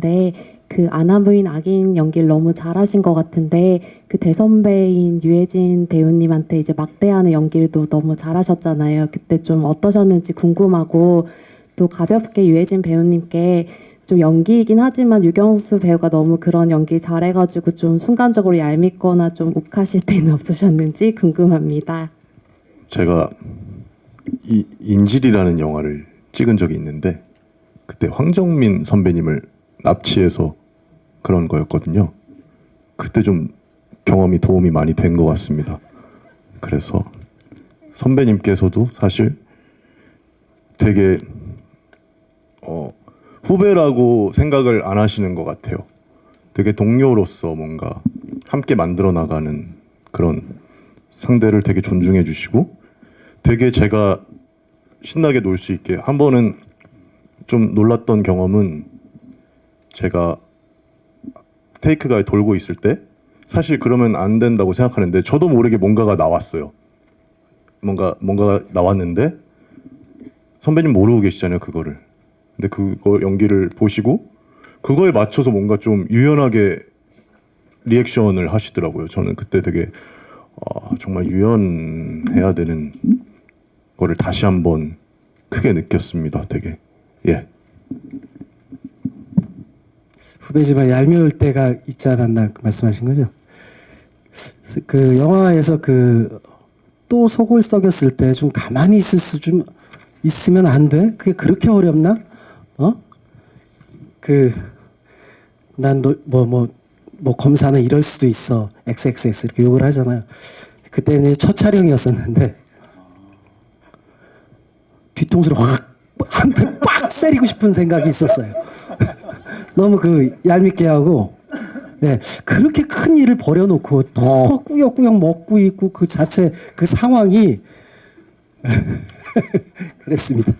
네, 그 아나부인 악인 연기를 너무 잘하신 것 같은데 그 대선배인 유해진 배우님한테 이제 막대하는 연기도 너무 잘하셨잖아요. 그때 좀 어떠셨는지 궁금하고 또 가볍게 유해진 배우님께 좀 연기이긴 하지만 유경수 배우가 너무 그런 연기 잘해가지고 좀 순간적으로 얄밉거나 좀 욱하실 때는 없으셨는지 궁금합니다. 제가 이 인질이라는 영화를 찍은 적이 있는데 그때 황정민 선배님을 납치해서 그런 거였거든요. 그때 좀 경험이 도움이 많이 된 것 같습니다. 그래서 선배님께서도 사실 되게 어, 후배라고 생각을 안 하시는 것 같아요. 되게 동료로서 뭔가 함께 만들어 나가는 그런 상대를 되게 존중해 주시고 되게 제가 신나게 놀 수 있게 한 번은 좀 놀랐던 경험은 제가 테이크가 돌고 있을 때 사실 그러면 안 된다고 생각하는데 저도 모르게 뭔가가 나왔어요. 뭔가 뭔가가 나왔는데 선배님 모르고 계시잖아요 그거를. 근데 그거 연기를 보시고 그거에 맞춰서 뭔가 좀 유연하게 리액션을 하시더라고요. 저는 그때 되게 어, 정말 유연해야 되는 거를 다시 한번 크게 느꼈습니다. 되게 예. 후배지만 얄미울 때가 있지 않았나 말씀하신 거죠? 스- 그 영화에서 그 또 속을 썩였을 때 좀 가만히 있을 수 좀 있으면 안 돼? 그게 그렇게 어렵나? 어? 그 난 뭐 뭐 뭐 검사는 이럴 수도 있어. XXX 이렇게 욕을 하잖아요. 그때 이제 첫 촬영이었었는데 뒤통수를 확 한 대빡 때리고 싶은 생각이 있었어요. 너무 그 얄밉게 하고 네, 그렇게 큰 일을 벌여놓고 또 꾸역꾸역 먹고 있고 그 자체 그 상황이 그랬습니다.